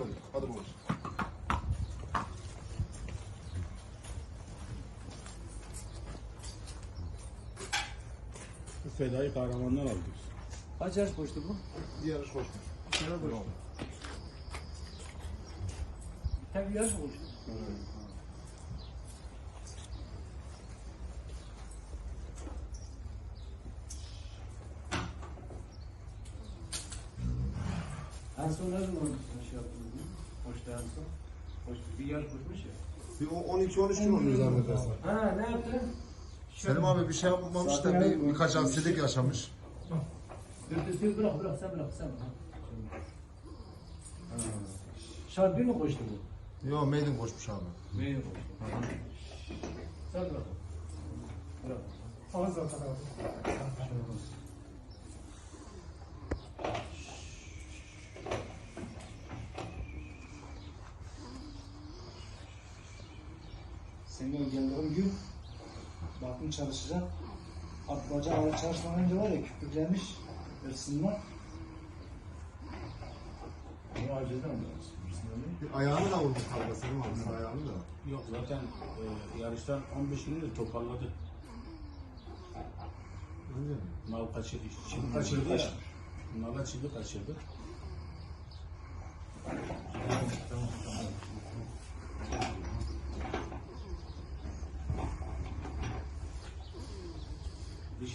Hadi, hadi bakalım. Bu fedai kahramanlar aldık. Kaç yaş koştu bu? Diğer iş boş. Bir sene koştu. Tek bir yaş mı En son ne zaman şey yaptınız? Koştu en son. Koştu. Bir yaş koşmuş ya. Bir o 12-13 gün oluyor zannedersen. Ha ne yaptın? Selim abi bir şey yapmamış da bir, birkaç aksilik yaşamış. Dur dur dur bırak bırak sen bırak sen bırak. Ha. Şart bir mi koştu bu? Yo maiden koşmuş abi. Meyve koştu. Sen bırak. Bırak. Alın zaten abi. Senin o geldiğin gün baktım çalışacak. At bacağı ağrı çalışmadan önce var ya küpürlenmiş hırsından. Bu acizden mi? Bir ayağını da vurdu abi. Sağ ayağını da. Yok zaten e, yarıştan 15 günde toparladı. Öyle mi? Nal kaçırdı. Şimdi kaçırdı ya. Nal'a çildi kaçırdı.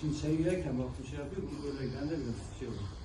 Şimdi şey yerken bak bir şey yapıyor, bu böyle biraz şey oluyor.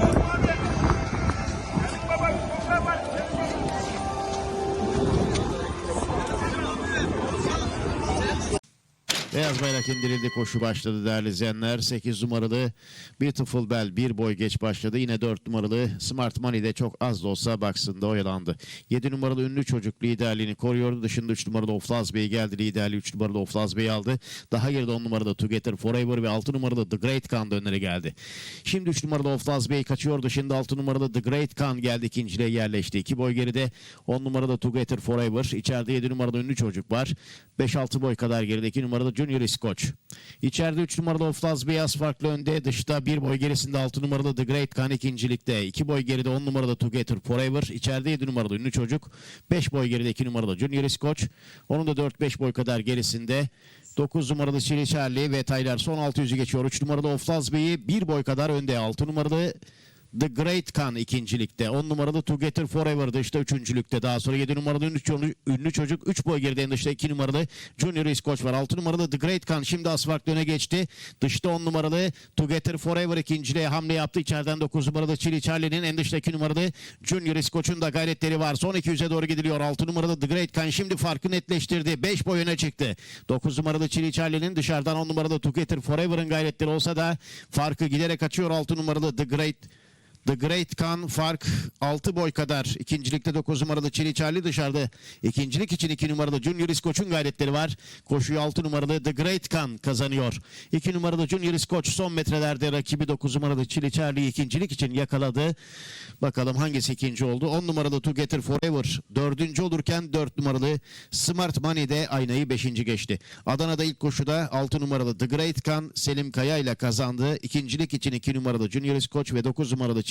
Beyaz bayrak indirildi koşu başladı değerli izleyenler. 8 numaralı Beautiful Bell bir boy geç başladı. Yine 4 numaralı Smart Money de çok az da olsa baksında oyalandı. 7 numaralı ünlü çocuk liderliğini koruyordu. Dışında 3 numaralı Oflaz Bey geldi. Liderliği 3 numaralı Oflaz Bey aldı. Daha geride 10 numaralı Together Forever ve 6 numaralı The Great Khan da önlere geldi. Şimdi 3 numaralı Oflaz Bey kaçıyordu. Şimdi 6 numaralı The Great Khan geldi ikinciliğe yerleşti. 2 boy geride 10 numaralı Together Forever. İçeride 7 numaralı ünlü çocuk var. 5-6 boy kadar geride 2 numaralı Junior Scotch. İçeride 3 numaralı Oflaz Beyaz farklı önde. Dışta 1 boy gerisinde 6 numaralı The Great Khan ikincilikte. 2 boy geride 10 numaralı Together Forever. İçeride 7 numaralı ünlü çocuk. 5 boy geride 2 numaralı Junior Scotch. Onun da 4-5 boy kadar gerisinde 9 numaralı Chili Charlie ve Tyler son 600'ü geçiyor. 3 numaralı Oflaz Bey'i 1 boy kadar önde. 6 numaralı The Great Khan ikincilikte. 10 numaralı Together Forever dışta üçüncülükte. Daha sonra 7 numaralı ünlü, ço- ünlü çocuk 3 boy geride en dışta 2 numaralı Junior Scotch var. 6 numaralı The Great Khan şimdi asfalt öne geçti. Dışta 10 numaralı Together Forever ikinciliğe hamle yaptı. İçeriden 9 numaralı Chili Charlie'nin en dışta 2 numaralı Junior Scotch'un da gayretleri var. Son 200'e doğru gidiliyor. 6 numaralı The Great Khan şimdi farkı netleştirdi. 5 boy öne çıktı. 9 numaralı Chili Charlie'nin dışarıdan 10 numaralı Together Forever'ın gayretleri olsa da farkı giderek açıyor. 6 numaralı The Great The Great Khan fark 6 boy kadar. İkincilikte 9 numaralı Çili Charlie dışarıda. İkincilik için 2 numaralı Junior Scotch'un gayretleri var. Koşuyu 6 numaralı The Great Khan kazanıyor. 2 numaralı Junior Scotch son metrelerde rakibi 9 numaralı Çili Charlie ikincilik için yakaladı. Bakalım hangisi ikinci oldu. 10 numaralı Together Forever dördüncü olurken 4 numaralı Smart Money de aynayı 5. geçti. Adana'da ilk koşuda 6 numaralı The Great Khan Selim Kaya ile kazandı. İkincilik için 2 numaralı Junior Scotch ve 9 numaralı